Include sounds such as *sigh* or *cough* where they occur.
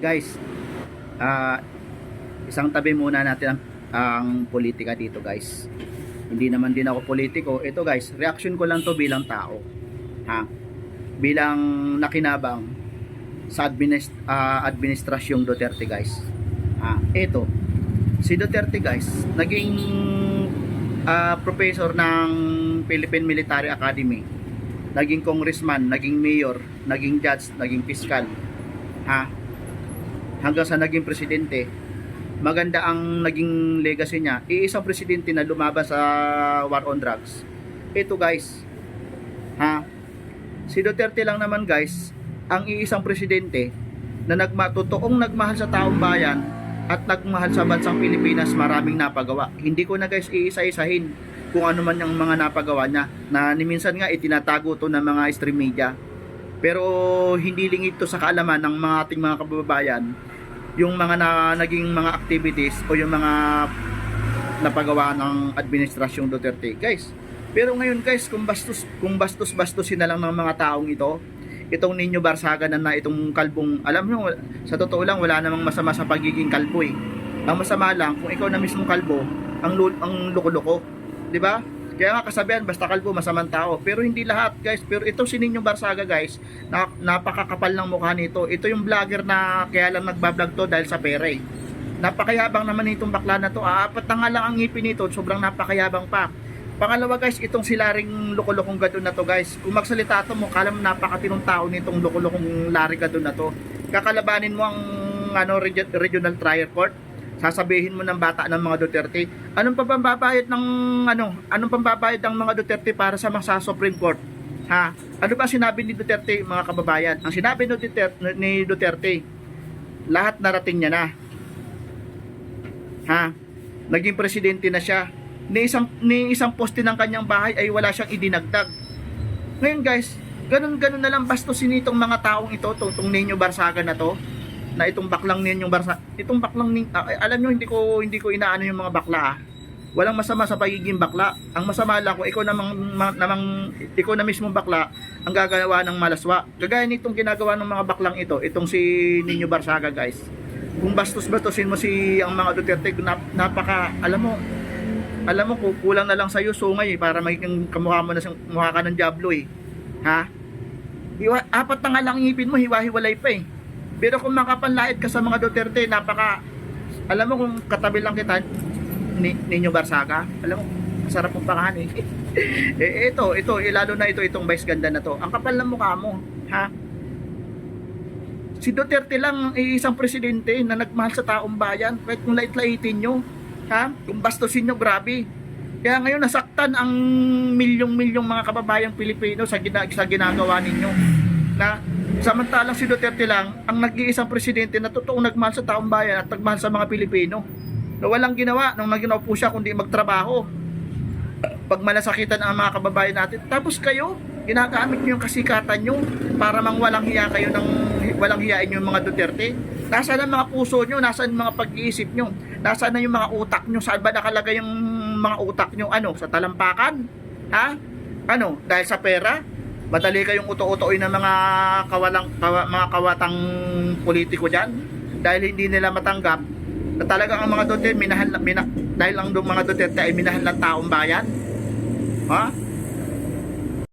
guys, ah isang tabi muna natin ang, ang politika dito guys. Hindi naman din ako politiko. Ito guys, reaction ko lang to bilang tao. Ha? Bilang nakinabang sa administ ah, administrasyong Duterte guys. Ha? Ito, si Duterte guys, naging ah, professor ng Philippine Military Academy. Naging congressman, naging mayor, naging judge, naging fiscal. Ha? Hanggang sa naging presidente. Maganda ang naging legacy niya. Iisang presidente na lumaban sa war on drugs. Ito guys. Ha? Si Duterte lang naman guys, ang iisang presidente na nagma totoong nagmahal sa taong bayan at nagmahal sa bansang Pilipinas maraming napagawa. Hindi ko na guys iisa-isahin kung ano man yung mga napagawa niya na minsan nga itinatago to ng mga stream media. Pero hindi lingid to sa kaalaman ng mga ating mga kababayan yung mga na, naging mga activities o yung mga napagawa ng administrasyong Duterte. Guys, pero ngayon guys, kung bastos kung bastos-bastusin na lang ng mga taong ito, itong Ninyo Barsaga na itong kalbong, alam nyo, sa totoo lang wala namang masama sa pagiging kalbo eh. Ang masama lang kung ikaw na mismong kalbo, ang ang loko-loko, 'di ba? Kaya nga kasabihan basta kalbo masamang tao, pero hindi lahat, guys. Pero ito si Ninyo Barsaga, guys, na, napakakapal ng mukha nito. Ito yung vlogger na kaya lang nagbablog to dahil sa pera eh. Napakayabang naman nitong bakla na to. Aapat na nga lang ang ngipin nito, sobrang napakayabang pa. Pangalawa guys, itong silaring loko-lokong gadon na to guys. Kung magsalita to mo, kala mo napakatinong tao nitong loko-lokong lari gadon na to. Kakalabanin mo ang ano regi- regional trial court. Sasabihin mo ng bata ng mga Duterte, anong pambabayad ng ano, anong pambabayad ng mga Duterte para sa mga sa Supreme Court? Ha? Ano ba sinabi ni Duterte mga kababayan? Ang sinabi ni Duterte, ni Duterte lahat narating niya na. Ha? Naging presidente na siya ni isang ni isang poste ng kanyang bahay ay wala siyang idinagdag. Ngayon guys, ganun-ganun na lang bastusin itong mga taong ito, tong, tong Ninyo Barsaga na to, na itong baklang Ninyo Barsa, itong baklang nin, ah, alam nyo hindi ko hindi ko inaano yung mga bakla. ah. Walang masama sa pagiging bakla. Ang masama lang kung ikaw namang, ma- namang ikaw na mismong bakla ang gagawa ng malaswa. Kagaya nitong ginagawa ng mga baklang ito, itong si Ninyo Barsaga guys. Kung bastos-bastusin mo si ang mga Duterte, nap, napaka, alam mo, alam mo kung kulang na lang sa iyo sungay eh, para maging kamukha mo na siyang mukha ka ng Diablo eh. Ha? Hiwa, apat na nga lang ngipin mo, hiwa-hiwalay pa eh. Pero kung makapanlait ka sa mga Duterte, napaka alam mo kung katabi lang kita ni, ninyo Barsaga, alam mo, sarap mong pakahan eh. *laughs* eh ito, ito, eh, lalo na ito, itong vice ganda na to. Ang kapal ng mukha mo, ha? Si Duterte lang ang isang presidente na nagmahal sa taong bayan. Kahit kung lait-laitin nyo, ha? Kung bastusin nyo, grabe. Kaya ngayon nasaktan ang milyong-milyong mga kababayang Pilipino sa, gina- sa ginagawa ninyo. Na samantalang si Duterte lang ang nag-iisang presidente na totoong nagmahal sa taong bayan at nagmahal sa mga Pilipino. Na walang ginawa nung naginaw po siya kundi magtrabaho. Pag malasakitan ang mga kababayan natin. Tapos kayo, ginagamit nyo yung kasikatan nyo para mang walang hiya kayo ng walang hiyain yung mga Duterte. Nasaan ang mga puso nyo? Nasaan ang mga pag-iisip nyo? Nasaan na yung mga utak nyo? Saan ba nakalagay yung mga utak nyo? Ano? Sa talampakan? Ha? Ano? Dahil sa pera? Madali kayong uto-utoy ng mga kawalang kawa, mga kawatang politiko diyan dahil hindi nila matanggap na talagang ang mga Duterte minahal mina, dahil ang mga Duterte ay minahal ng taong bayan. Ha?